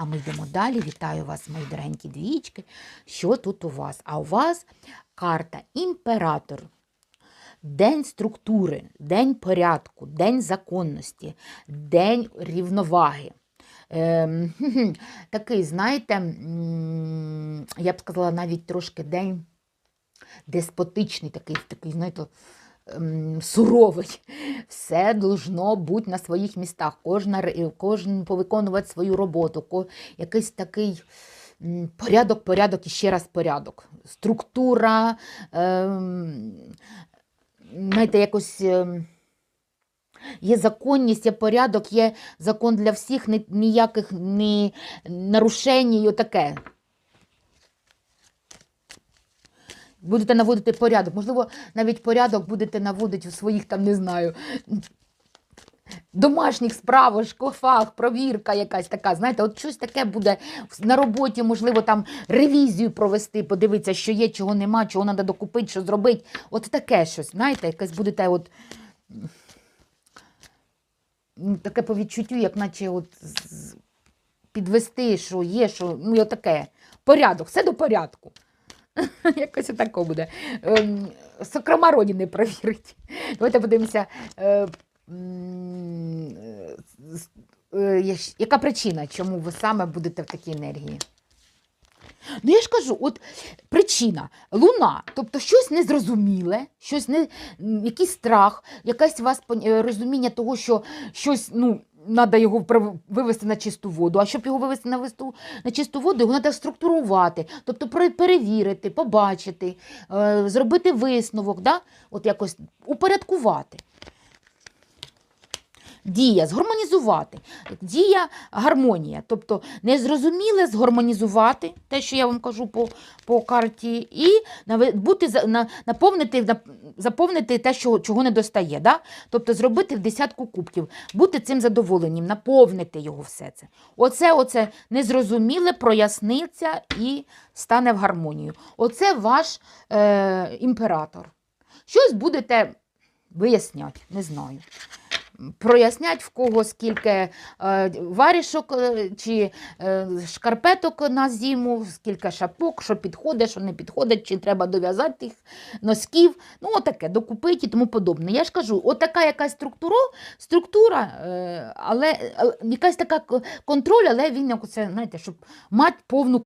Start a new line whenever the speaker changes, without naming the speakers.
А ми йдемо далі. Вітаю вас, мої дорогенькі двічки. Що тут у вас? А у вас карта імператор. День структури, день порядку, день законності, день рівноваги. Ем, такий, знаєте, я б сказала, навіть трошки день деспотичний, такий, такий, знаєте, суровий. Все должно бути на своїх містах. Кожна, кожен повиконувати свою роботу. Якийсь такий порядок, порядок і ще раз порядок. Структура, ем, знаєте, якось. ем, Є законність, є порядок, є закон для всіх, ніяких ні нарушень і отаке. Будете наводити порядок. Можливо, навіть порядок будете наводити у своїх, там, не знаю, домашніх справах, шкафах, провірка якась така. Знаєте, от щось таке буде на роботі, можливо, там ревізію провести, подивитися, що є, чого нема, чого треба докупити, що зробити. От таке щось, знаєте, якесь будете от. Таке по відчуттю, як наче от підвести, що є, що ну, таке. Порядок, все до порядку. Якось отако буде. Ем, Сокрома родини провірить. Давайте подивимося, е, е, е, яка причина, чому ви саме будете в такій енергії? Ну, я ж кажу, от причина луна, тобто щось незрозуміле, щось не, якийсь страх, якесь у вас розуміння того, що щось, ну. Треба його вивести на чисту воду. А щоб його вивести на, висту, на чисту воду, його треба структурувати, тобто пере- перевірити, побачити, е, зробити висновок, да? от якось упорядкувати. Дія, згармонізувати. Дія гармонія. Тобто незрозуміле згармонізувати, те, що я вам кажу по, по карті, і бути, на, наповнити, нап- заповнити те, що, чого не достає. Да? Тобто зробити в десятку кубків, бути цим задоволенням, наповнити його все це. Оце, оце незрозуміле проясниться і стане в гармонію. Оце ваш е, імператор. Щось будете виясняти, не знаю прояснять, в кого скільки е, варішок е, чи е, шкарпеток на зиму, скільки шапок, що підходить, що не підходить, чи треба дов'язати тих носків. Ну, отаке, докупити і тому подобне. Я ж кажу, отака якась структура, структура але, якась така контроль, але він знаєте, щоб мати повну